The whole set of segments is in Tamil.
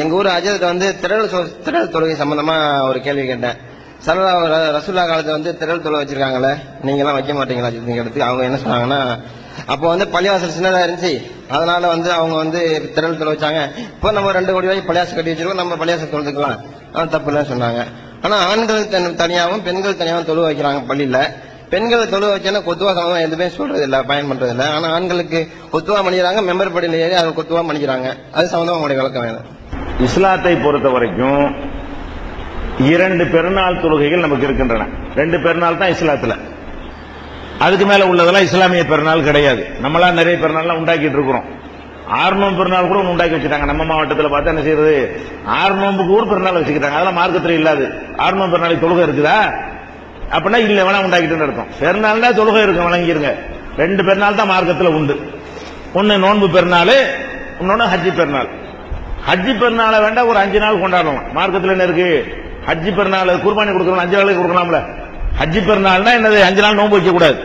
எங்க ஊர் அஜயத்தை வந்து திரள் திரள் தொழுகை சம்பந்தமா ஒரு கேள்வி கேட்டேன். சரலா ரசுல்லா காலத்துல வந்து திரள் தொழுகை வச்சிருக்காங்களே நீங்க எல்லாம் வைக்க மாட்டீங்களா அஜித் எடுத்து? அவங்க என்ன சொன்னாங்கன்னா அப்போ வந்து பள்ளிவாசல் சின்னதா இருந்துச்சு. அதனால வந்து அவங்க வந்து திரள் தொலை வச்சாங்க. இப்போ நம்ம ரெண்டு கோடி ரூபாய் பள்ளியாசம் கட்டி வச்சிருக்கோம் நம்ம பள்ளியாசம் தொழுதுக்கலாம். ஆனால் தப்பு இல்லைன்னு சொன்னாங்க. ஆனா ஆண்கள் தனியாகவும் பெண்கள் தனியாகவும் தொழு வைக்கிறாங்க பள்ளியில. பெண்கள் தொழு வச்சேன்னா கொத்துவா சமம் எதுவுமே சொல்றது இல்ல பயன் பண்றது இல்ல ஆனா ஆண்களுக்கு கொத்துவா பண்ணிக்கிறாங்க மெம்பர் படியில ஏறி அதை கொத்துவா மணிக்கிறாங்க அது சம்பந்தமா உங்களுடைய விளக்கம் வேணும் இஸ்லாத்தை பொறுத்த வரைக்கும் இரண்டு பெருநாள் தொழுகைகள் நமக்கு இருக்கின்றன. ரெண்டு பெருநாள் தான் இஸ்லாத்துல. அதுக்கு மேல உள்ளதெல்லாம் இஸ்லாமிய பெருநாள் கிடையாது. நம்மளா நிறைய பெருநாள்லாம் உண்டாக்கிட்டு இருக்கிறோம். ஆறு பெருநாள் கூட உண்டாக்கி வச்சுட்டாங்க. நம்ம மாவட்டத்தில் பார்த்தா என்ன செய்யறது? ஆறுநோம்புக்கு கூட பெருநாள் வச்சுக்கிட்டாங்க. அதெல்லாம் மார்க்கத்தில் இல்லாது. ஆறு நோம்பு பெருநாளைக்கு தொழுகை இருக்குதா? அப்படின்னா இல்லை வேணா உண்டாக்கிட்டு அர்த்தம். பெருநாள்னா தொழுகை இருக்கும் வழங்கிருங்க ரெண்டு பெருநாள் தான் மார்க்கத்தில் உண்டு. ஒன்று நோன்பு பெருநாள் இன்னொன்று ஹஜ்ஜி பெருநாள். ஹஜ்ஜி பெருநாளை வேண்டாம் ஒரு அஞ்சு நாள் கொண்டாடலாம் மார்க்கத்தில் என்ன இருக்கு? ஹஜ்ஜி பெருநாள் குர்பானி கொடுக்கணும் அஞ்சு நாளைக்கு கொடுக்கலாம்ல? ஹஜ்ஜி பெருநாள்னா என்னது? அஞ்சு நாள் நோன்பு வைக்கக்கூடாது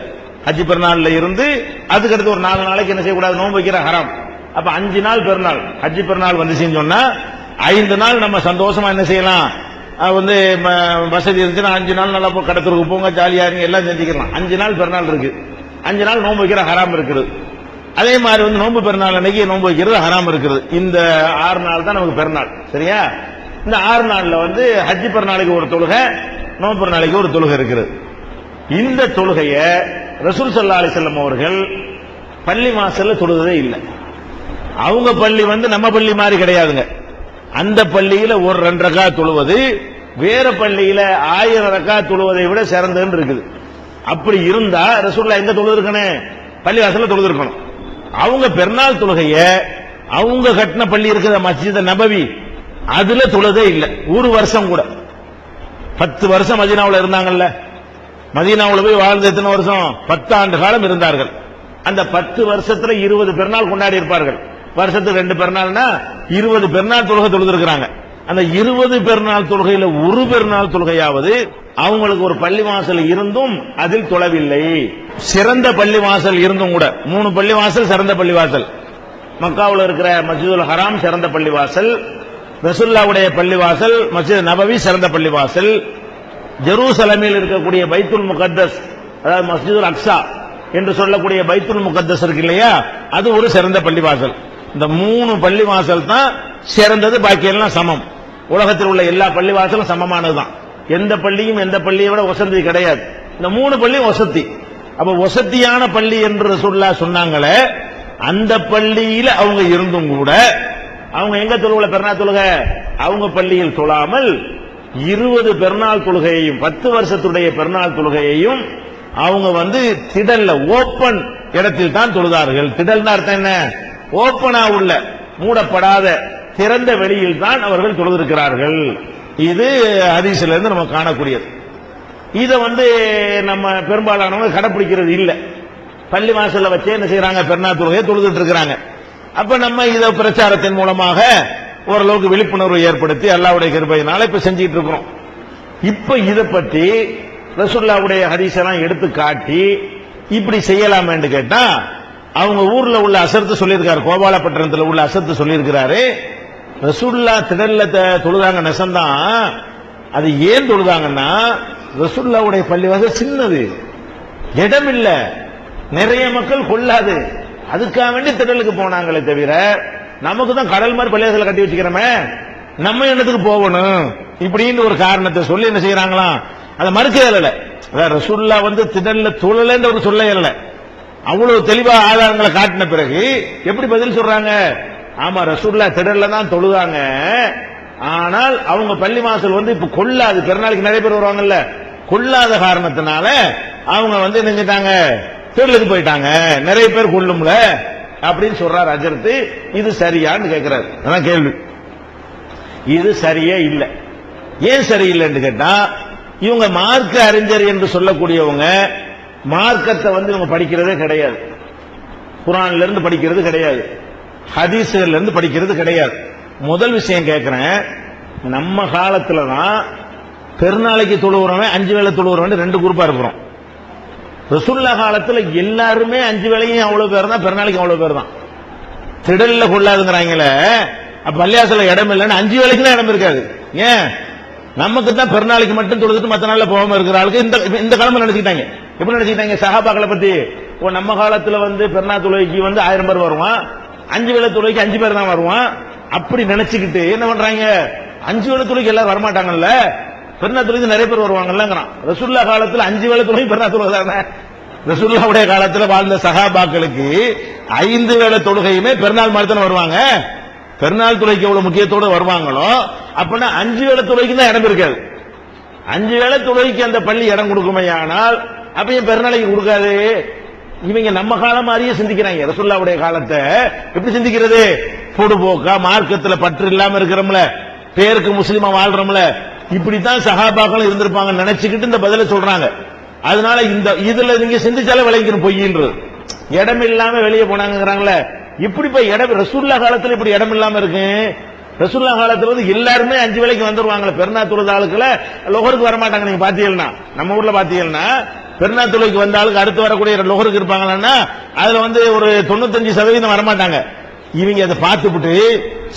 ஹஜ்ஜி பெருநாள்ல இருந்து அதுக்கடுத்து ஒரு நாலு நாளைக்கு என்ன செய்யக்கூடாது? நோன்பு வைக்கிற ஹராம். அப்ப அஞ்சு நாள் பெருநாள். ஹஜ்ஜி பெருநாள் வந்துச்சுன்னு சொன்னா ஐந்து நாள் நம்ம சந்தோஷமா என்ன செய்யலாம்? வந்து வசதி இருந்துச்சுன்னா அஞ்சு நாள் நல்லா போய் கடத்தலுக்கு போங்க ஜாலியாக இருங்க எல்லாம் செஞ்சுக்கலாம். அஞ்சு நாள் பெருநாள் இருக்கு. அஞ்சு நாள் நோன்பு வைக்கிற ஹராம் இருக்குது. அதே மாதிரி வந்து நோன்பு பெருநாள் அன்னைக்கு நோன்பு வைக்கிறது ஹராம் இருக்குது. இந்த ஆறு நாள் தான் நமக்கு பெருநாள். சரியா? இந்த ஆறு நாளில் வந்து ஹஜ்ஜி பெருநாளைக்கு ஒரு தொழுகை நோன்பு பெருநாளைக்கு ஒரு தொழுகை இருக்குது. இந்த தொழுகையை ரசூல் சல்லா அலிசல்லம் அவர்கள் பள்ளி மாசல்ல தொழுதே இல்லை. அவங்க பள்ளி வந்து நம்ம பள்ளி மாதிரி கிடையாதுங்க. அந்த பள்ளியில ஒரு ரெண்டு ரக்கா தொழுவது வேற பள்ளியில ஆயிரம் ரக்கா தொழுவதை விட சிறந்ததுன்னு இருக்குது. அப்படி இருந்தா ரசூல்லா எங்க தொழுது இருக்கணும் பள்ளி தொழுது இருக்கணும் அவங்க பெருநாள் தொழுகைய அவங்க கட்டின பள்ளி இருக்கிற மஸ்ஜித் நபவி அதுல தொழுதே இல்லை. ஒரு வருஷம் கூட. பத்து வருஷம் மதீனாவில் இருந்தாங்கல்ல. மதீனாவில் போய் வாழ்ந்த எத்தனை வருஷம்? பத்து ஆண்டு காலம் இருந்தார்கள். அந்த பத்து வருஷத்துல இருபது பெருநாள் கொண்டாடி இருப்பார்கள். வருஷத்துக்கு ரெண்டு பெருநாள்னா இருபது பெருநாள் தொழுகை தொழுதுருக்கிறாங்க. அந்த இருபது பெருநாள் தொழுகையில ஒரு பெருநாள் தொழுகையாவது அவங்களுக்கு ஒரு பள்ளி வாசல் இருந்தும் அதில் தொழவில்லை. சிறந்த பள்ளி வாசல் இருந்தும் கூட. மூணு பள்ளி வாசல் சிறந்த பள்ளி வாசல். மக்காவில் இருக்கிற மஸ்ஜிதுல் ஹராம் சிறந்த பள்ளிவாசல் ரசுல்லாவுடைய பள்ளிவாசல் மஸ்ஜித் நபவி சிறந்த பள்ளிவாசல் ஜெருசலமில் இருக்கக்கூடிய பைத்துல் முகத்தஸ் அதாவது மஸ்ஜிதுல் அக்ஸா என்று சொல்லக்கூடிய பைத்துல் முகத்தஸ் இருக்கு இல்லையா? அது ஒரு சிறந்த பள்ளிவாசல் இந்த மூணு பள்ளிவாசல் தான் சிறந்தது பாக்கி எல்லாம் சமம். உலகத்தில் உள்ள எல்லா பள்ளிவாசலும் சமமானதுதான். எந்த பள்ளியும் எந்த பள்ளியை விட வசதி கிடையாது. இந்த மூணு பள்ளியும் வசதி. அப்ப வசதியான பள்ளி என்று சொல்ல சொன்னாங்களே அந்த பள்ளியில அவங்க இருந்தும் கூட அவங்க எங்க தொழுவுல பெருநாள் தொழுகை? அவங்க பள்ளியில் தொழாமல் இருபது பெருநாள் தொழுகையையும் பத்து வருஷத்துடைய பெருநாள் தொழுகையையும் அவங்க வந்து திடல்ல ஓப்பன் இடத்தில் தான் தொழுதார்கள். திடல்னா அர்த்தம் என்ன? ஓப்பனா உள்ள மூடப்படாத திறந்த வெளியில் தான் அவர்கள் தொழுதிருக்கிறார்கள். இது ஹதீஸ்ல இருந்து நம்ம காணக்கூடியது. இதை வந்து நம்ம பெரும்பாலானவங்க கடைப்பிடிக்கிறது இல்லை. பள்ளி வாசல்ல வச்சு என்ன செய்யறாங்க பெருநா தொழுகையை தொழுதுட்டு இருக்கிறாங்க. அப்ப நம்ம இத பிரச்சாரத்தின் மூலமாக ஓரளவுக்கு விழிப்புணர்வு ஏற்படுத்தி அல்லாவுடைய கிருபையினால இப்ப செஞ்சுட்டு இருக்கிறோம். இப்ப இதை பத்தி ரசுல்லாவுடைய ஹரிசெல்லாம் எடுத்து காட்டி இப்படி செய்யலாமேன்னு கேட்டா அவங்க ஊர்ல உள்ள அசர்த்து சொல்லியிருக்காரு கோபாலப்பட்டினத்தில் உள்ள அசர்த்து சொல்லியிருக்கிறாரு. ரசுல்லா திடல்ல த- தொழுதாங்க நெசந்தான். அது ஏன் தொழுதாங்கன்னா பள்ளி பள்ளிவாசல் சின்னது. இடம் இல்ல நிறைய மக்கள் கொள்ளாது. அதுக்காக வேண்டி திடலுக்கு போனாங்களே தவிர நமக்கு தான் கடல் மாதிரி பள்ளிவாசல கட்டி வச்சுக்கிறோமே. நம்ம இடத்துக்கு போகணும்? இப்படின்னு ஒரு காரணத்தை சொல்லி என்ன செய்யறாங்களாம்? அதை மறுக்க இயலல அதான் வந்து திடல்ல தொழலன்ற ஒரு சொல்ல இயலல அவ்வளவு தெளிவா ஆதாரங்களை காட்டின பிறகு எப்படி பதில் சொல்றாங்க? ஆமா ரசூல்லா திடல்ல தான் தொழுதாங்க. ஆனால் அவங்க பள்ளி வாசல் வந்து இப்ப கொள்ளாது. பிறநாளைக்கு நிறைய பேர் வருவாங்கல்ல. கொள்ளாத காரணத்தினால அவங்க வந்து நினைஞ்சிட்டாங்க திடலுக்கு போயிட்டாங்க. நிறைய பேர் கொள்ளும்ல அப்படின்னு சொல்றாரு அஜர்த்து. இது சரியான்னு கேட்கிறாரு அதான் கேள்வி. இது சரியே இல்லை. ஏன் சரியில்லைன்னு கேட்டா இவங்க மார்க்க அறிஞர் என்று சொல்லக்கூடியவங்க மார்க்கத்தை வந்து இவங்க படிக்கிறதே கிடையாது. குரான்ல இருந்து படிக்கிறது கிடையாது. ஹதீஸ்ல இருந்து படிக்கிறது கிடையாது. முதல் விஷயம் கேட்கிறேன் நம்ம காலத்துல தான் பெருநாளைக்கு தொழுகிறவன் அஞ்சு வேலை தொழுகிறவன் ரெண்டு குரூப்பா இருக்கிறோம். ரசுல்லா காலத்துல எல்லாருமே அஞ்சு வேலையும் அவ்வளவு பேர் தான் பெருநாளைக்கு அவ்வளவு பேர் தான். திடல்ல கொள்ளாதுங்கிறாங்களே அப்ப பள்ளியாசல இடம் இல்லைன்னு அஞ்சு வேலைக்கு தான் இடம் இருக்காது. ஏன்? நமக்கு தான் பெருநாளைக்கு மட்டும் தொழுதுட்டு மற்ற நாள்ல போகாம இருக்கிற ஆளுக்கு இந்த இந்த கிழமை நினைச்சுக்கிட்டாங்க. எப்படி நினைச்சுக்கிட்டாங்க? சகாபாக்களை பத்தி ஓ நம்ம காலத்துல வந்து பெருநா துளைக்கு வந்து ஆயிரம் பேர் வருவான். அஞ்சு வேளை துளைக்கு அஞ்சு பேர் தான் வருவான். அப்படி நினைச்சுக்கிட்டு என்ன பண்றாங்க? அஞ்சு வேலை துளைக்கு எல்லாரும் வரமாட்டாங்கல்ல? பெருநா துளைக்கு நிறைய பேர் வருவாங்கல்லங்கிறான். ரசுல்லா காலத்துல அஞ்சு வேலை தொழுகை பெருநா துளை தானே? ரசுல்லாவுடைய காலத்துல வாழ்ந்த சகாபாக்களுக்கு ஐந்து வேலை தொழுகையுமே பெருநாள் மாதிரி வருவாங்க. பெருநாள் துறைக்கு எவ்வளவு முக்கியத்தோடு வருவாங்களோ அப்படின்னா அஞ்சு வேலை துறைக்கு தான் இடம் இருக்காது அஞ்சு வேளை துறைக்கு அந்த பள்ளி இடம் கொடுக்குமையானால் அப்ப ஏன் பெருநாளைக்கு கொடுக்காது. இவங்க நம்ம காலம் மாதிரியே சிந்திக்கிறாங்க. ரசுல்லாவுடைய காலத்தை எப்படி சிந்திக்கிறது? பொடுபோக்கா மார்க்கத்துல பற்று இல்லாம இருக்கிறோம்ல. பேருக்கு முஸ்லீமா வாழ்றோம்ல. இப்படித்தான் சகாபாக்களும் இருந்திருப்பாங்க நினைச்சுக்கிட்டு இந்த பதில சொல்றாங்க. அதனால இந்த இதுல நீங்க சிந்திச்சாலே விளைக்கணும் பொய்யின்றது. இடம் இல்லாம வெளியே போனாங்கிறாங்களே இப்படி இப்ப இடம் ரசூல்லா காலத்துல இப்படி இடம் இல்லாம இருக்கு. ரசூல்லா காலத்துல வந்து எல்லாருமே அஞ்சு வேலைக்கு வந்துருவாங்களே. பெருநா தொழுத ஆளுக்குல லொகருக்கு வர மாட்டாங்க நீங்க பாத்தீங்கன்னா நம்ம ஊர்ல பாத்தீங்கன்னா பெருநா தொழுகைக்கு அடுத்து வரக்கூடிய லொகருக்கு இருப்பாங்கன்னா அதுல வந்து ஒரு தொண்ணூத்தஞ்சு சதவீதம் வரமாட்டாங்க. இவங்க அதை பார்த்துவிட்டு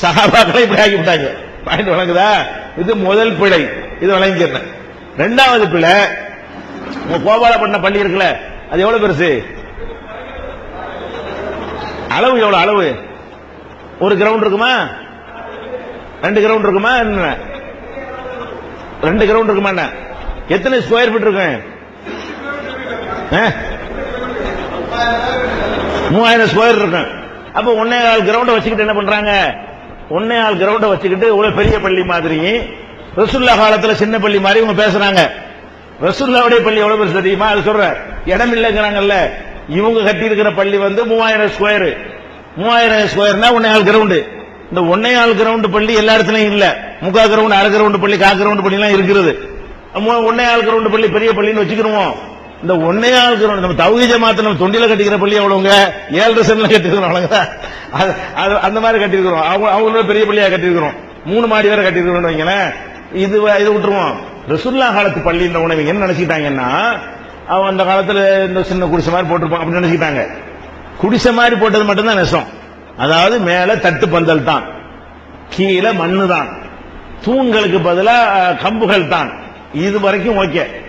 சகாபாக்களை இப்படி ஆக்கி விட்டாங்க பாயிண்ட் வழங்குதா? இது முதல் பிழை. இது வழங்கிக்கிறேன் ரெண்டாவது பிழை உங்க கோபாலப்பட்டினம் பள்ளி இருக்குல்ல அது எவ்வளவு பெருசு? அளவு எவ்வளவு அளவு? ஒரு கிரவுண்ட் இருக்குமா? ரெண்டு கிரவுண்ட் இருக்குமா? என்ன? ரெண்டு கிரவுண்ட் இருக்குமா என்ன? எத்தனை ஸ்கொயர் ஃபீட் இருக்கும் மூவாயிரம் ஸ்கொயர் இருக்கும். அப்ப ஒன்னே கால் கிரவுண்ட வச்சுக்கிட்டு என்ன பண்றாங்க? ஒன்னே ஆள் கிரவுண்ட வச்சுக்கிட்டு இவ்வளவு பெரிய பள்ளி மாதிரி ரசுல்லா காலத்துல சின்ன பள்ளி மாதிரி இவங்க பேசுறாங்க. ரசுல்லாவுடைய பள்ளி எவ்வளவு பெருசு தெரியுமா? அது சொல்ற இடம் இல்லைங்கிறாங்கல்ல. இவங்க கட்டி இருக்கிற பள்ளி வந்து மூவாயிரம் ஸ்கொயர் மூவாயிரம் ஸ்கொயர்னா ஒன்னே ஆள் கிரவுண்டு இந்த ஒன்னே ஆள் கிரவுண்ட் பள்ளி எல்லா இடத்துலயும் இல்ல. முக்கா கிரவுண்ட் அரை கிரவுண்ட் பள்ளி கா கிரவுண்ட் பள்ளி எல்லாம் இருக்கிறது ஒன்னே ஆள் கிரவுண்ட் பள்ளி பெரிய பள்ளின்னு வச்சுக்கிருவோம். இந்த ஒன்னையா இருக்கிறோம் நம்ம தௌஹி ஜமாத்து நம்ம தொண்டில கட்டிக்கிற பள்ளி எவ்வளவுங்க? ஏழரை சென்ட்ல கட்டிருக்கிறோம் அவ்வளவுங்க. அது- அது- அந்த மாதிரி கட்டிருக்கிறோம் அவங்க அவங்களோட பெரிய பள்ளியா கட்டிருக்கிறோம் மூணு மாடி வேற கட்டிருக்கிறோம் வைங்களேன். இது வ- இது விட்டுருவோம். ரசுல்லா காலத்து பள்ளின்ற உணவு. என்ன நினைச்சிட்டாங்கன்னா அவன் அந்த காலத்துல இந்த சின்ன குடிசை மாதிரி போட்டிருப்பான் அப்படின்னு நினைச்சிட்டாங்க குடிசை மாதிரி போட்டது மட்டும்தான் நெசம் அதாவது மேல தட்டு பந்தல் தான். கீழே மண்ணு தான் தூண்களுக்கு பதிலாக கம்புகள் தான். இது வரைக்கும் ஓகே.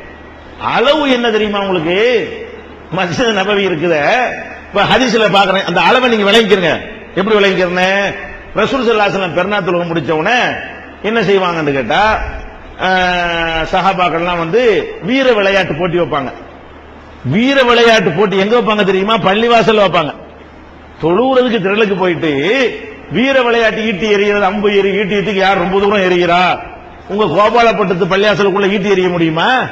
அளவு என்ன தெரியுமா உங்களுக்கு? மஸ்ஜித் நபவி இருக்குத. இப்ப ஹதீஸ்ல பாக்குறேன். அந்த அளவை நீங்க விளங்கிக்கிறங்க எப்படி விளங்கிக்கிறேன் ரசூல் சல்லாசலம் பெருநா முடிச்ச உடனே என்ன செய்வாங்கன்னு கேட்டா அஹ், சஹாபாக்கள்லாம் வந்து வீர விளையாட்டு போட்டி வைப்பாங்க. வீர விளையாட்டு போட்டி எங்க வைப்பாங்க தெரியுமா? பள்ளிவாசல் வைப்பாங்க. தொழுவுறதுக்கு திரளுக்கு போயிட்டு வீர விளையாட்டு ஈட்டி எறிகிறது அம்பு எறி ஈட்டி ஈட்டிக்கு யார் ரொம்ப தூரம் எறிகிறா? உங்க கோபாலப்பட்டத்து பள்ளியாசலுக்குள்ள ஈட்டி எறிய முடியுமா?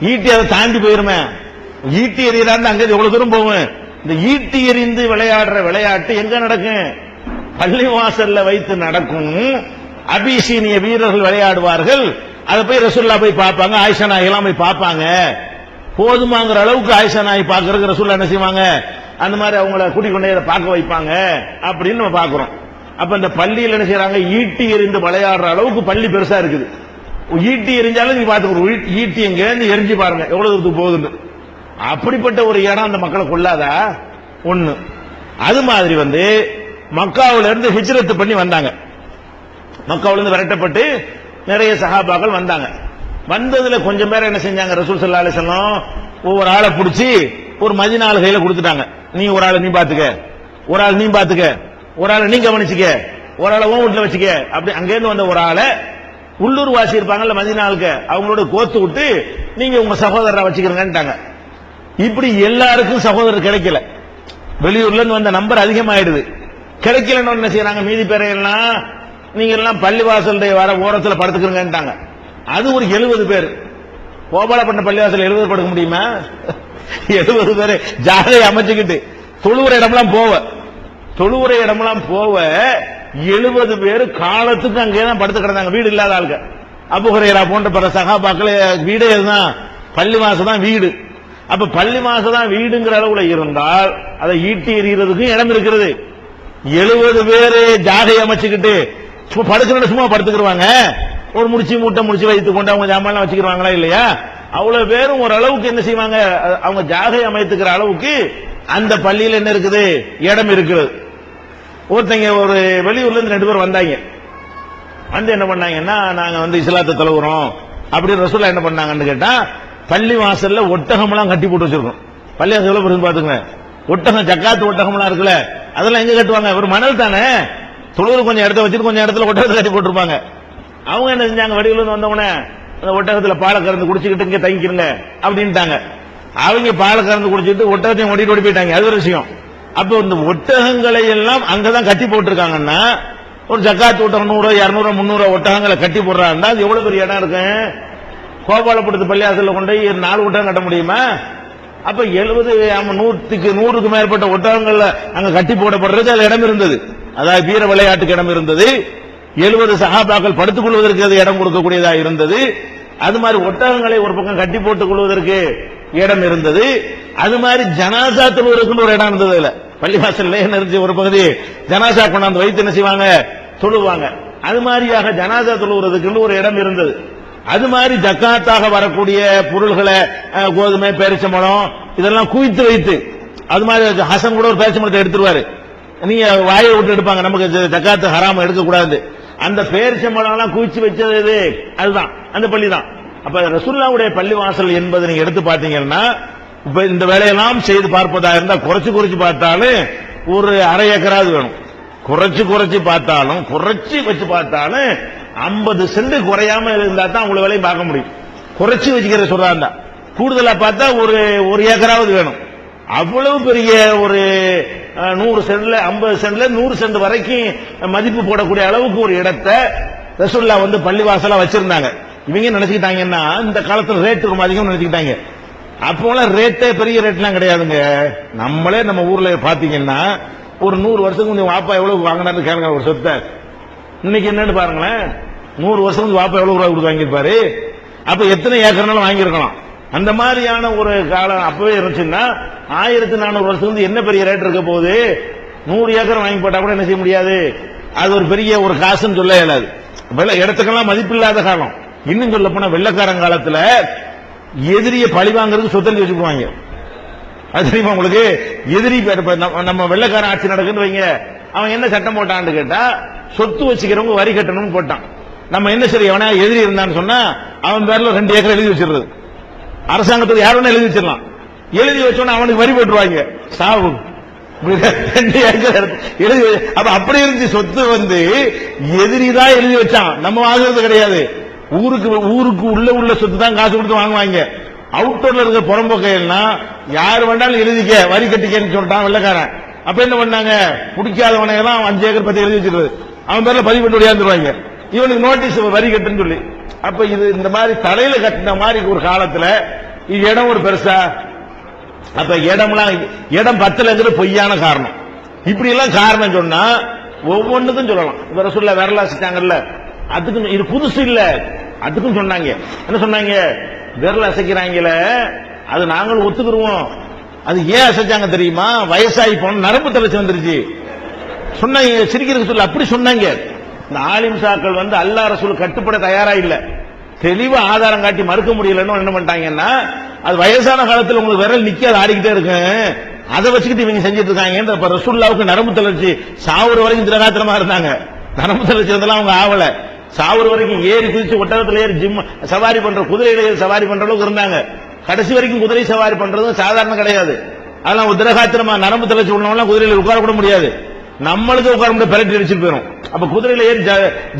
ஈட்டி அதை தாண்டி போயிருமே. ஈட்டி எறிகிறான்னு அங்க எவ்வளவு தூரம் போகும் இந்த ஈட்டி எறிந்து விளையாடுற விளையாட்டு எங்க நடக்கும்? பள்ளிவாசல்ல வைத்து நடக்கும். அபிசீனிய வீரர்கள் விளையாடுவார்கள். அதை போய் ரசுல்லா போய் பார்ப்பாங்க. ஆயிஷா நாயெல்லாம் போய் பார்ப்பாங்க. போதுமாங்கிற அளவுக்கு ஆயிஷா நாய் பார்க்கறதுக்கு ரசுல்லா என்ன செய்வாங்க? அந்த மாதிரி அவங்கள கூட்டிக் கொண்டே இதை பார்க்க வைப்பாங்க. அப்படின்னு நம்ம பார்க்கிறோம். அப்ப இந்த பள்ளியில் என்ன செய்யறாங்க ஈட்டி எறிந்து விளையாடுற அளவுக்கு பள்ளி பெருசா இருக்குது. ஈட்டி எரிஞ்சாலும் நீங்க பாத்துக்கணும் ஈட்டி எங்க எரிஞ்சு பாருங்க. எவ்வளவு தூரத்துக்கு போகுதுன்னு. அப்படிப்பட்ட ஒரு இடம் அந்த மக்களை கொள்ளாதா? ஒண்ணு. அது மாதிரி வந்து மக்காவில இருந்து ஹிஜ்ரத்து பண்ணி வந்தாங்க. மக்காவில இருந்து விரட்டப்பட்டு நிறைய சகாபாக்கள் வந்தாங்க. வந்ததுல கொஞ்சம் பேர் என்ன செஞ்சாங்க? ரசூல் சல்லா அலைஹி ஒவ்வொரு ஆளை பிடிச்சி ஒரு மதினாலு கையில கொடுத்துட்டாங்க. நீ ஒரு ஆளை நீ பாத்துக்க. ஒரு ஆள் நீ பாத்துக்க. ஒரு ஆளை நீ கவனிச்சுக்க. ஒரு ஆளை உன் வீட்டுல வச்சுக்க. அப்படி அங்கேருந்து வந்த ஒரு ஆளை உள்ளூர் வாசி இருப்பாங்கல்ல மதினாளுக்கு அவங்களோட கோத்து விட்டு நீங்க உங்க சகோதரரை வச்சுக்கிறீங்கன்ட்டாங்க. இப்படி எல்லாருக்கும் சகோதரர் கிடைக்கல. வெளியூர்ல இருந்து வந்த நம்பர் அதிகமாயிடுது. கிடைக்கலன்னு என்ன செய்யறாங்க? மீதி பேரையெல்லாம் நீங்க எல்லாம் பள்ளிவாசல் வர ஓரத்தில் படுத்துக்கிறீங்கன்ட்டாங்க. அது ஒரு எழுபது பேர். கோபாலப்பட்டினம் பள்ளிவாசல் எழுபது படுக்க முடியுமா? எழுபது பேர் ஜாதையை அமைச்சுக்கிட்டு தொழுவுற இடம்லாம் போவ. தொழுவுற இடம்லாம் போவ. எழுபது பேர் காலத்துக்கு அங்கே தான் படுத்து கிடந்தாங்க. வீடு இல்லாத ஆளுங்க. அபுகுரையரா போன்ற பல சகாபாக்கள் வீடே இதுதான். பள்ளி மாசம் தான் வீடு. அப்ப பள்ளி மாசம் தான் வீடுங்கிற அளவுல இருந்தால் அதை ஈட்டி எறிகிறதுக்கும் இடம் இருக்கிறது. எழுபது பேரு ஜாகை அமைச்சுக்கிட்டு சும்மா படுக்கிற சும்மா படுத்துக்கிடுவாங்க ஒரு முடிச்சு மூட்டை முடிச்சு வைத்து கொண்டு அவங்க ஜாமான் வச்சுக்கிறாங்களா இல்லையா? அவ்வளவு பேரும் ஓரளவுக்கு என்ன செய்வாங்க? அவங்க ஜாகை அமைத்துக்கிற அளவுக்கு அந்த பள்ளியில் என்ன இருக்குது? இடம் இருக்கிறது. ஒருத்தங்க ஒரு வெளியூர்ல இருந்து ரெண்டு பேர் வந்தாங்க. வந்து என்ன பண்ணாங்கன்னா நாங்க வந்து இஸ்லாத்தை தொழுகிறோம் அப்படின்னு ரசூல்லா என்ன பண்ணாங்கன்னு கேட்டா பள்ளி வாசல்ல ஒட்டகம்லாம் கட்டி போட்டு வச்சிருக்கோம் பள்ளி வாசல் எவ்வளவு பாத்துங்க ஒட்டகம் ஜக்காத்து ஒட்டகம்லாம் இருக்குல்ல அதெல்லாம் எங்க கட்டுவாங்க? ஒரு மணல் தானே. தொழுது கொஞ்சம் இடத்த வச்சுட்டு கொஞ்சம் இடத்துல ஒட்டகத்தை கட்டி போட்டிருப்பாங்க. அவங்க என்ன செஞ்சாங்க? வடிவில் இருந்து வந்தவனே அந்த ஒட்டகத்துல பாலை கறந்து குடிச்சுக்கிட்டு இங்க தங்கிக்கிறங்க அப்படின்ட்டாங்க. அவங்க பாலை கறந்து குடிச்சிட்டு ஒட்டகத்தையும் ஓடிட்டு ஓடி போயிட்டாங்க. அது ஒரு விஷயம். அப்போ இந்த ஒட்டகங்களை எல்லாம் அங்கதான் கட்டி போட்டிருக்காங்கன்னா ஒரு ஜக்காத்து ஒட்டகம் நூறு இருநூறு முந்நூறு ஒட்டகங்களை கட்டி போடுறாங்கன்னா அது எவ்வளவு பெரிய இடம் இருக்கு? கோபாலப்படுத்து பள்ளியாசல கொண்டு போய் நாலு ஒட்டகம் கட்ட முடியுமா? அப்ப எழுபது நூற்றுக்கு நூறுக்கு மேற்பட்ட ஒட்டகங்கள்ல அங்க கட்டி போடப்படுறது அது இடம் இருந்தது. அதாவது வீர விளையாட்டுக்கு இடம் இருந்தது. எழுபது சகாபாக்கள் படுத்துக் கொள்வதற்கு அது இடம் கொடுக்கக்கூடியதா இருந்தது. அது மாதிரி ஒட்டகங்களை ஒரு பக்கம் கட்டி போட்டுக் கொள்வதற்கு இடம் இருந்தது. அது மாதிரி ஜனாசா தொழுவதற்குன்னு ஒரு இடம் இருந்தது இல்லை பள்ளிவாசல்ல என்ன இருந்துச்சு ஒரு பகுதி ஜனாசா கொண்டாந்து வைத்து என்ன செய்வாங்க? தொழுவாங்க. அது மாதிரியாக ஜனாசா தொழுவுறதுக்குன்னு ஒரு இடம் இருந்தது. அது மாதிரி ஜக்காத்தாக வரக்கூடிய பொருள்களை கோதுமை பேரிச்சம்பழம் இதெல்லாம் குவித்து வைத்து அது மாதிரி ஹசன் கூட ஒரு பேரிச்சம்பழத்தை எடுத்துருவாரு. நீங்க வாயை விட்டு எடுப்பாங்க. நமக்கு ஜக்காத்து ஹராம எடுக்கக்கூடாது. அந்த பேரிச்சம்பழம் எல்லாம் குவிச்சு வச்சது அதுதான். அந்த பள்ளி தான் அப்ப ரசுல்லாவுடைய பள்ளி வாசல் என்பதை நீங்க எடுத்து பாத்தீங்கன்னா இப்ப இந்த வேலையெல்லாம் செய்து பார்ப்பதா இருந்தா குறைச்சு குறைச்சு பார்த்தாலும் ஒரு அரை ஏக்கராவது வேணும். குறைச்சு குறைச்சு பார்த்தாலும் குறைச்சு வச்சு பார்த்தாலும் ஐம்பது சென்ட் குறையாம இருந்தா தான் உங்களை வேலையும் பார்க்க முடியும். குறைச்சு வச்சுக்கிற சொல்றாங்க கூடுதலா பார்த்தா ஒரு ஒரு ஏக்கராவது வேணும். அவ்வளவு பெரிய ஒரு நூறு சென்ட்ல ஐம்பது சென்ட்ல நூறு சென்ட் வரைக்கும் மதிப்பு போடக்கூடிய அளவுக்கு ஒரு இடத்தை ரசுல்லா வந்து பள்ளிவாசலா வச்சிருந்தாங்க. இவங்க நினைச்சுக்கிட்டாங்கன்னா இந்த காலத்துல ரேட் ரொம்ப அதிகம் நினைச்சுக்கிட்டாங்க. அப்போலாம் ரேட்டே பெரிய ரேட்லாம் கிடையாதுங்க. நம்மளே நம்ம ஊர்ல பாத்தீங்கன்னா ஒரு நூறு வருஷத்துக்கு கொஞ்சம் வாப்பா எவ்வளவு வாங்கினாரு கேளுங்க ஒரு சொத்தை. இன்னைக்கு என்னன்னு பாருங்களேன். நூறு வருஷத்துக்கு வாப்பா எவ்வளவு ரூபாய் கொடுத்து வாங்கியிருப்பாரு? அப்ப எத்தனை ஏக்கர்னாலும் வாங்கியிருக்கலாம். அந்த மாதிரியான ஒரு காலம் அப்பவே இருந்துச்சுன்னா ஆயிரத்தி நானூறு வருஷத்துக்கு என்ன பெரிய ரேட் இருக்க போகுது? நூறு ஏக்கர் வாங்கி போட்டா கூட என்ன செய்ய முடியாது? அது ஒரு பெரிய ஒரு காசுன்னு சொல்ல இயலாது. இடத்துக்கெல்லாம் மதிப்பில்லாத காலம். இன்னும் சொல்ல போனா வெள்ளக்காரன் காலத்துல எதிரியை பழி வாங்குறதுக்கு சொத்தந்தி வச்சுக்குவாங்க அது தெரியுமா உங்களுக்கு? எதிரி பேர் நம்ம- நம்ம ஆட்சி நடக்குன்னு வைங்க. அவன் என்ன சட்டம் போட்டான்னு கேட்டா சொத்து வச்சுக்கிறவங்க வரி கட்டணும்னு போட்டான். நம்ம என்ன சரி எவனா எதிரி இருந்தான்னு சொன்னா அவன் பேர்ல ரெண்டு ஏக்கர் எழுதி வச்சிடுறது. அரசாங்கத்துக்கு யார் வேணா எழுதி வச்சிடலாம். எழுதி வச்சோன்னா அவனுக்கு வரி போட்டுருவாங்க. சாவு. ரெண்டு ஏக்கர் எழுதி அப்ப அப்படி இருந்துச்சு சொத்து வந்து எதிரி தான் எழுதி வச்சான். நம்ம வாங்குறது கிடையாது. ஊருக்கு ஊருக்கு உள்ள உள்ள சொத்து தான் காசு கொடுத்து வாங்குவாங்க. அவுட்டோர்ல இருக்க புறம்போக்கையெல்லாம் யார் வேண்டாலும் எழுதிக்க வரி கட்டிக்கன்னு சொல்லிட்டான் வெள்ளக்காரன். அப்ப என்ன பண்ணாங்க? பிடிக்காதவனை எல்லாம் அஞ்சு ஏக்கர் பத்தி எழுதி வச்சிருது அவன் பேர்ல பதிவு பண்ணி ஒடியாந்துருவாங்க. இவனுக்கு நோட்டீஸ் வரி கட்டுன்னு சொல்லி. அப்ப இது இந்த மாதிரி தலையில கட்டின மாதிரி ஒரு காலத்துல இது இடம் ஒரு பெருசா? அப்ப இடம்லாம் இடம் பத்தலங்கிறது பொய்யான காரணம். இப்படி எல்லாம் காரணம் சொன்னா ஒவ்வொன்றுக்கும் சொல்லலாம். இவரை சொல்ல வரலாசிட்டாங்கல்ல அதுக்கு அதுக்கும் இது புதுசு இல்ல. அதுக்கும் சொன்னாங்க. என்ன சொன்னாங்க? விரல் அசைக்கிறாங்கல்ல அது நாங்களும் ஒத்துக்குருவோம். அது ஏன் அசைச்சாங்க தெரியுமா? வயசாகி போன நரம்பு தலைச்சு வந்துருச்சு. சொன்னாங்க சிரிக்கிறதுக்கு சொல்ல. அப்படி சொன்னாங்க. இந்த ஆலிம் சாக்கள் வந்து அல்லாஹ் ரசூல் கட்டுப்பட தயாரா இல்ல. தெளிவா ஆதாரம் காட்டி மறுக்க முடியலன்னு என்ன பண்ணிட்டாங்கன்னா அது வயசான காலத்தில் உங்களுக்கு விரல் நிக்காது ஆடிக்கிட்டே இருக்கும் அதை வச்சுக்கிட்டு இவங்க செஞ்சுட்டு இருக்காங்க இப்ப ரசூல்லாவுக்கு நரம்பு தளர்ச்சி சாவுற வரைக்கும் திரகாத்திரமா இருந்தாங்க. நரம்பு தளர்ச்சி வந்தெல்லாம் அவங்க ஆவலை. சாவுற வரைக்கும் ஏறி குதிச்சு ஒட்டகத்தில் ஏறி ஜிம் சவாரி பண்ற குதிரையில ஏறி சவாரி பண்ற அளவுக்கு இருந்தாங்க. கடைசி வரைக்கும் குதிரை சவாரி பண்றதும் சாதாரண கிடையாது. அதெல்லாம் உத்திரகாத்திரமா நரம்பு தலைச்சு உள்ளவங்களாம் குதிரையில உட்கார கூட முடியாது. நம்மளுக்கு உட்கார முடியாது பெரட்டி அடிச்சுட்டு போயிடும் அப்ப குதிரையில ஏறி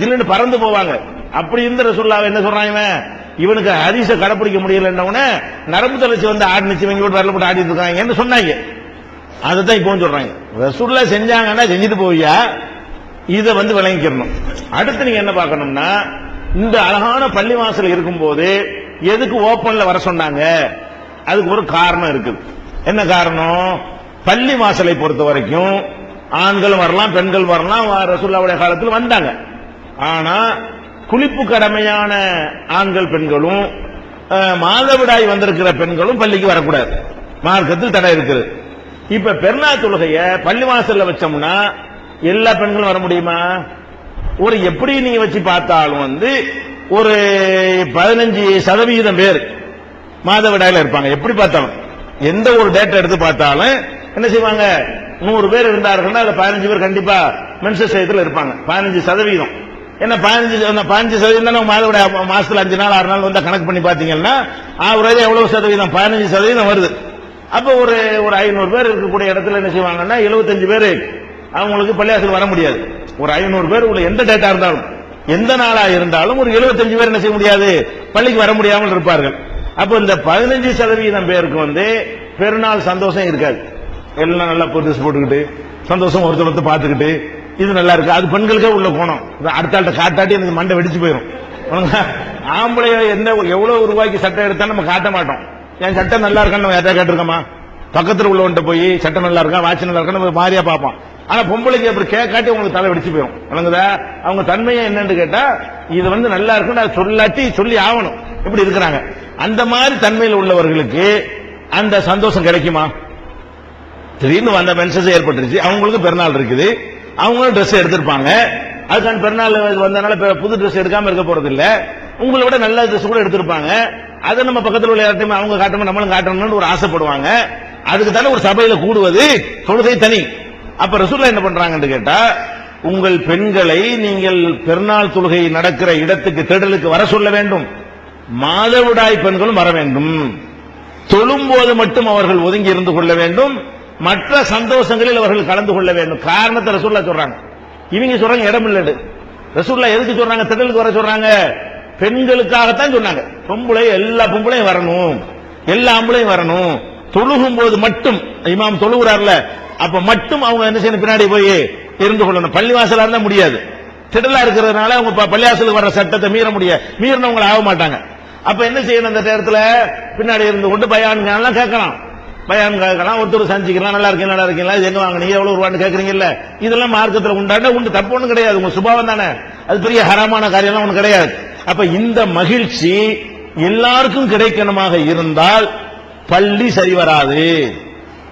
ஜில்லுன்னு பறந்து போவாங்க. அப்படி இருந்த ரசூல்லாவை என்ன சொல்றான் இவன்? இவனுக்கு ஹதீஸ கடைப்பிடிக்க முடியலன்னவன நரம்பு தலைச்சு வந்து ஆடினுச்சு இவங்க கூட வரல போட்டு ஆடிட்டு இருக்காங்கன்னு சொன்னாங்க? அதுதான் இப்போ சொல்றாங்க. ரசூல்லா செஞ்சாங்கன்னா செஞ்சுட்டு போவியா? இதை வந்து விளங்கிக்கிறணும் அடுத்து நீங்க என்ன பார்க்கணும்னா இந்த அழகான பள்ளிவாசல் இருக்கும்போது எதுக்கு ஓப்பன்ல வர சொன்னாங்க? அதுக்கு ஒரு காரணம் இருக்குது. என்ன காரணம்? பள்ளி வாசலை பொறுத்த வரைக்கும் ஆண்களும் வரலாம் பெண்கள் வரலாம் ரசுல்லாவுடைய காலத்தில் வந்தாங்க. ஆனா குளிப்பு கடமையான ஆண்கள் பெண்களும் மாதவிடாய் வந்திருக்கிற பெண்களும் பள்ளிக்கு வரக்கூடாது. மார்க்கத்தில் தடை இருக்குது. இப்ப பெருநா தொழுகைய பள்ளிவாசல்ல வச்சோம்னா எல்லா பெண்களும் வர முடியுமா? ஒரு எப்படி நீங்க வச்சு பார்த்தாலும் வந்து ஒரு பதினஞ்சு சதவிகிதம் பேர் மாதவிடாயில இருப்பாங்க. எப்படி பார்த்தாலும். எந்த ஒரு டேட்டா எடுத்து பார்த்தாலும் என்ன செய்வாங்க? நூறு பேர் இருந்தார்கள்னா அதுல பதினஞ்சு பேர் கண்டிப்பா மென்சஸ் டயத்துல இருப்பாங்க. பதினஞ்சு சதவீதம் என்ன பதினஞ்சு பதினஞ்சு சதவீதம் தானே மாதவிட மாசத்துல அஞ்சு நாள் ஆறு நாள் வந்து கணக்கு பண்ணி பாத்தீங்கன்னா ஆவரேஜ் எவ்வளவு சதவீதம் பதினஞ்சு சதவீதம் வருது. அப்ப ஒரு ஒரு ஐநூறு பேர் இருக்கக்கூடிய இடத்துல என்ன செய்வாங்கன்னா 75 பேர் அவங்களுக்கு பள்ளியாசல் வர முடியாது. ஒரு ஐநூறு பேர் உள்ள எந்த டேட்டா இருந்தாலும் எந்த நாளா இருந்தாலும் ஒரு 75 பேர் என்ன செய்ய முடியாது? பள்ளிக்கு வர முடியாமல் இருப்பார்கள். அப்போ இந்த பதினஞ்சு சதவீதம் பேருக்கு வந்து பெருநாள் சந்தோஷம் இருக்காது. எல்லாம் நல்லா புதுசு போட்டுக்கிட்டு சந்தோஷம் ஒருத்தர் ஒருத்தர் பார்த்துக்கிட்டு இது நல்லா இருக்கு. அது பெண்களுக்கே உள்ள போனோம் அடுத்த ஆள்கிட்ட காட்டாட்டி எனக்கு மண்டை வெடிச்சு போயிடும் ஆம்பளை எந்த எவ்வளவு ரூபாய்க்கு சட்டை எடுத்தா நம்ம காட்ட மாட்டோம். என் சட்டை நல்லா இருக்கான்னு நம்ம யார்ட்டா கேட்டிருக்கோமா? பக்கத்தில் உள்ளவன்ட்ட போய் சட்டை நல்லா இருக்கா வாட்ச் நல்லா இருக்கா நம்ம மாறியா பார்ப்போம். ஆனா பொம்பளைக்கு அப்படி கேட்காட்டி உங்களுக்கு தலை வெடிச்சு போயிடும் விளங்குதா? அவங்க தன்மையை என்னன்னு கேட்டா இது வந்து நல்லா இருக்குன்னு அதை சொல்லாட்டி சொல்லி ஆகணும். இப்படி இருக்கிறாங்க. அந்த மாதிரி தன்மையில் உள்ளவர்களுக்கு அந்த சந்தோஷம் கிடைக்குமா? திடீர்னு வந்த மென்சஸ் ஏற்பட்டுருச்சு. அவங்களுக்கு பெருநாள் இருக்குது. அவங்களும் ட்ரெஸ் எடுத்திருப்பாங்க. அதுக்கான பெருநாள் வந்தனால புது ட்ரெஸ் எடுக்காம இருக்க போறது இல்ல உங்களை விட நல்ல ட்ரெஸ் கூட எடுத்திருப்பாங்க. அதை நம்ம பக்கத்தில் உள்ள யார்ட்டையுமே அவங்க காட்டணும் நம்மளும் காட்டணும்னு ஒரு ஆசைப்படுவாங்க. அதுக்கு தானே ஒரு சபையில கூடுவது தொழுகை தனி. அப்ப ரசூல்லா என்ன பண்றாங்கன்னு கேட்டா உங்கள் பெண்களை நீங்கள் பெருநாள் தொழுகை நடக்கிற இடத்துக்கு தேடலுக்கு வர சொல்ல வேண்டும். மாதவிடாய் பெண்களும் வர வேண்டும். தொழும்போது மட்டும் அவர்கள் ஒதுங்கி இருந்து கொள்ள வேண்டும். மற்ற சந்தோஷங்களில் அவர்கள் கலந்து கொள்ள வேண்டும். காரணத்தை ரசூல்லா சொல்றாங்க. இவங்க சொல்றாங்க இடம் இல்லடு ரசூல்லா எதுக்கு சொல்றாங்க? திடலுக்கு வர சொல்றாங்க. பெண்களுக்காகத்தான் சொன்னாங்க. பொம்பளை எல்லா பொம்பளையும் வரணும். எல்லா ஆம்பளையும் வரணும். தொழுகும் போது மட்டும் இமாம் தொழுகிறார்ல அப்ப மட்டும் அவங்க என்ன செய்யணும்? பின்னாடி போய் இருந்து கொள்ளணும். பள்ளிவாசலா இருந்தா முடியாது. திடலா இருக்கிறதுனால அவங்க ப- பள்ளிவாசலுக்கு வர சட்டத்தை மீற முடியாது. மீறினவங்களை ஆக மாட்டாங்க. அப்ப என்ன செய்யணும் அந்த நேரத்துல? பின்னாடி இருந்து கொண்டு பயான் கேட்கலாம். பயான் கேட்கலாம் ஒருத்தர் சந்திக்கலாம் நல்லா இருக்கீங்க நல்லா இருக்கீங்களா? இது எங்க வாங்கினீங்க எவ்வளவு ரூபான்னு கேக்குறீங்கல்ல இதெல்லாம் மார்க்கத்துல உண்டான உண்டு. தப்பு ஒண்ணும் கிடையாது. உங்க சுபாவம் தானே. அது பெரிய ஹரமான காரியம்லாம் ஒண்ணு கிடையாது. அப்ப இந்த மகிழ்ச்சி எல்லாருக்கும் கிடைக்கணுமாக இருந்தால் பள்ளி சரி வராது.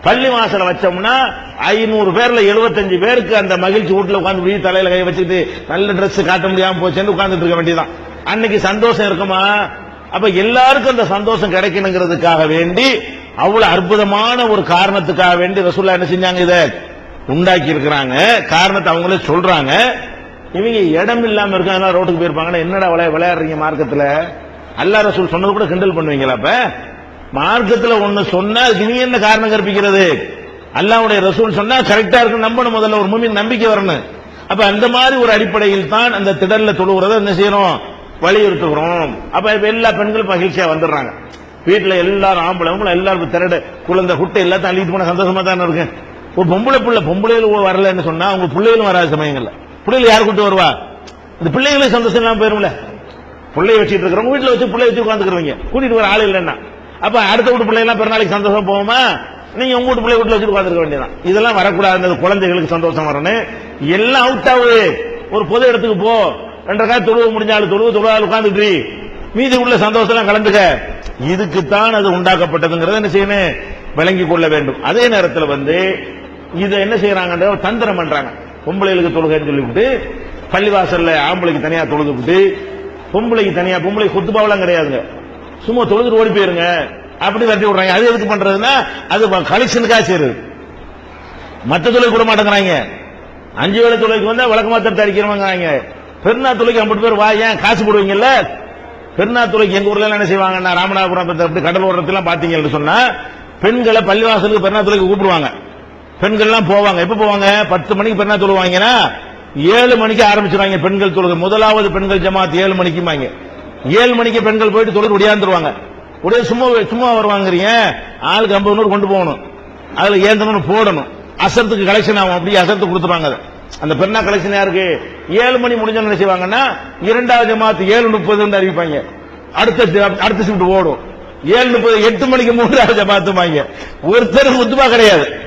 பள்ளி வாசல வச்சோம்னா ஐநூறு பேர்ல 75 பேருக்கு அந்த மகிழ்ச்சி வீட்டுல உட்காந்து வீ தலையில கை வச்சுட்டு நல்ல ட்ரெஸ் காட்ட முடியாம போச்சுன்னு உட்கார்ந்துட்டு இருக்க வேண்டியதான் அன்னைக்கு சந்தோஷம் இருக்குமா? அப்ப எல்லாருக்கும் அந்த சந்தோஷம் கிடைக்கணுங்கிறதுக்காக வேண்டி அவ்வளவு அற்புதமான ஒரு காரணத்துக்காக வேண்டி ரசூல்லா என்ன செஞ்சாங்க இதை? உண்டாக்கி இருக்கிறாங்க. காரணத்தை அவங்களே சொல்றாங்க. இவங்க இடம் இல்லாம இருக்காங்க ரோட்டுக்கு போயிருப்பாங்கன்னா என்னடா விளையாடுறீங்க மார்க்கத்துல? அல்லா ரசூல் சொன்னது கூட கிண்டல் பண்ணுவீங்களா அப்ப? மார்க்கத்தில் ஒன்று சொன்னால் அதுக்கு நீ என்ன காரணம் கற்பிக்கிறது? அல்லாவுடைய ரசூல் சொன்னா கரெக்டா இருக்கு நம்பணும் முதல்ல ஒரு மூமின் நம்பிக்கை வரணும். அப்ப அந்த மாதிரி ஒரு அடிப்படையில் தான் அந்த திடல்ல தொழுகிறத என்ன செய்யறோம்? வலியுறுத்துகிறோம். அப்ப இப்ப எல்லா பெண்களும் மகிழ்ச்சியா வந்துடுறாங்க. வீட்டுல எல்லாரும் ஆம்பளை எல்லாரும் திரடு குழந்தை குட்டை எல்லாத்தையும் அள்ளிட்டு போன சந்தோஷமா தானே இருக்கு? ஒரு பொம்பளை பிள்ளை பொம்பளைகள் வரலன்னு சொன்னா அவங்க பிள்ளைகளும் வராத சமயங்கள்ல. பிள்ளைகள் யார் கூட்டு வருவா? இந்த பிள்ளைகளே சந்தோஷம் இல்லாம போயிரும்ல. பிள்ளைய வச்சுட்டு இருக்கிறவங்க வீட்டுல வச்சு பிள்ளைய வச்சு உட்காந்துக்கிறவங்க கூட்டிட்டு வர ஆள் இல்லைன்னா. அப்ப அடுத்த வீட்டு பிள்ளைலாம் பிறநாளைக்கு சந்தோஷம் போகுமா நீங்க உங்க வீட்டு பிள்ளை வீட்டுல வச்சுட்டு உட்காந்துருக்க வேண்டியதான் இதெல்லாம் வரக்கூடாது குழந்தைகளுக்கு சந்தோஷம் வரணும். எல்லாம் அவுட் ஆகுது ஒரு பொது இடத்துக்கு போ. ரெண்டரை காய் தொழுவு முடிஞ்சாலும் தொழுவு தொழுவாள் உட்காந்துட்டு மீதி உள்ள சந்தோஷம் கலந்துக்க. இதுக்குத்தான் அது உண்டாக்கப்பட்டதுங்கிறத என்ன செய்யணும்? விளங்கி கொள்ள வேண்டும். அதே நேரத்தில் வந்து இதை என்ன செய்யறாங்கன்ற தந்திரம் பண்றாங்க. பொம்பளைகளுக்கு தொழுகைன்னு சொல்லிவிட்டு பள்ளிவாசல்ல ஆம்பளைக்கு தனியா தொழுது விட்டு பொம்பளைக்கு தனியா பொம்பளை குத்துபாவெல்லாம் கிடையாதுங்க. சும்மா தொழுது ஓடி போயிருங்க. அப்படி தட்டி விடுறாங்க. அது எதுக்கு பண்றதுன்னா அது கலெக்ஷனுக்காக செய்யறது. மற்ற தொழில் கூட மாட்டேங்கிறாங்க. அஞ்சு வேலை தொழிலுக்கு வந்தா விளக்கமா மாத்திரத்தை அடிக்கிறவங்க பெருநா தொழிலுக்கு ஐம்பது பேர் வா ஏன் காசு போடுவீங்கல்ல? பெருநா தொழிலுக்கு எங்க ஊர்ல என்ன செய்வாங்கன்னா ராமநாதபுரம் அப்படி கடல் ஓரத்தெல்லாம் பாத்தீங்கன்னு சொன்னா பெண்களை பள்ளிவாசலுக்கு பெருநா தொழிலுக்கு கூப்பிடுவாங்க. பெண்கள் எல்லாம் போவாங்க. எப்ப போவாங்க? பத்து மணிக்கு பெருநா தொழுவாங்கன்னா ஏழு மணிக்கு ஆரம்பிச்சிருவாங்க பெண்கள் தொழுகை முதலாவது பெண்கள் ஜமாத் ஏழு மணிக்குமாங்க ஏழு மணிக்கு பெண்கள் போயிட்டு தொழில் உடையாந்துருவாங்க உடைய சும்மா சும்மா வருவாங்கிறீங்க. ஆளுக்கு ஐம்பது நூறு கொண்டு போகணும். அதுல ஏந்தணும் போடணும். அசரத்துக்கு கலெக்ஷன் ஆகும். அப்படி அசத்து கொடுத்துருவாங்க அந்த பெண்ணா கலெக்ஷன் யாருக்கு? ஏழு மணி முடிஞ்சோன்னு என்ன செய்வாங்கன்னா இரண்டாவது ஜமாத்து ஏழு முப்பது அறிவிப்பாங்க. அடுத்த அடுத்த ஷிஃப்ட் ஓடும். ஏழு முப்பது எட்டு மணிக்கு மூன்றாவது ஜமாத்துமாங்க ஒருத்தருக்கு முத்துமா கிடையாது.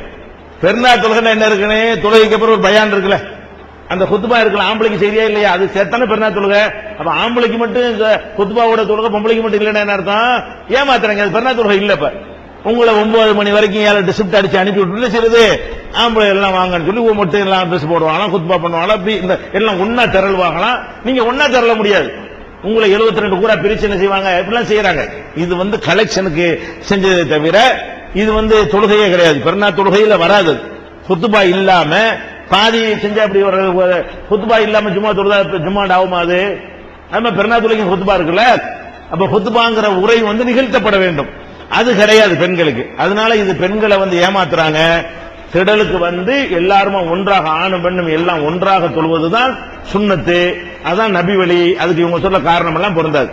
பெருநாள் தொழுகை என்ன இருக்குன்னு? தொழுகைக்கு அப்புறம் ஒரு பயான் இருக்குல்ல. அந்த குத்துபா இருக்கலாம் ஆம்பளைக்கு சரியா இல்லையா? அது சேர்த்தானே பெருநா தொழுகை. அப்ப ஆம்பளைக்கு மட்டும் இந்த குத்துபாவோட தொழுகை பொம்பளைக்கு மட்டும் இல்லைன்னா என்ன அர்த்தம்? ஏமாத்துறாங்க. அது பெருநா தொழுகை இல்ல இப்ப. உங்களை ஒன்பது மணி வரைக்கும் ஏழு ஷிஃப்ட் அடிச்சு அனுப்பி விட்டுட்டு செய்யுது ஆம்பளை எல்லாம் வாங்கன்னு சொல்லி மட்டும் எல்லாம் ட்ரெஸ் போடுவாங்களாம் குத்துபா பண்ணுவாங்களா அப்படி இந்த எல்லாம் ஒன்னா திரள்வாங்களாம். நீங்க ஒன்னா திரள முடியாது. உங்களை 72 ரெண்டு கூட பிரிச்சு என்ன செய்வாங்க? இப்படிலாம் செய்யறாங்க. இது வந்து கலெக்ஷனுக்கு செஞ்சதே தவிர இது வந்து தொழுகையே கிடையாது. பெருநா தொழுகையில வராது. குத்துபா இல்லாம பாதி செஞ்சா அப்படி ஒரு குத்துபா இல்லாம ஜும்மா தொழுதா இப்ப ஆகுமா அது? அது மாதிரி பெருநா குத்துபா இருக்குல்ல? அப்ப குத்துபாங்கிற உரை வந்து நிகழ்த்தப்பட வேண்டும். அது கிடையாது பெண்களுக்கு. அதனால இது பெண்களை வந்து ஏமாத்துறாங்க. திடலுக்கு வந்து எல்லாருமே ஒன்றாக ஆணும் பெண்ணும் எல்லாம் ஒன்றாக தொழுவதுதான் சுண்ணத்து. அதான் நபி வழி அதுக்கு இவங்க சொல்ல காரணம் எல்லாம் பொருந்தாது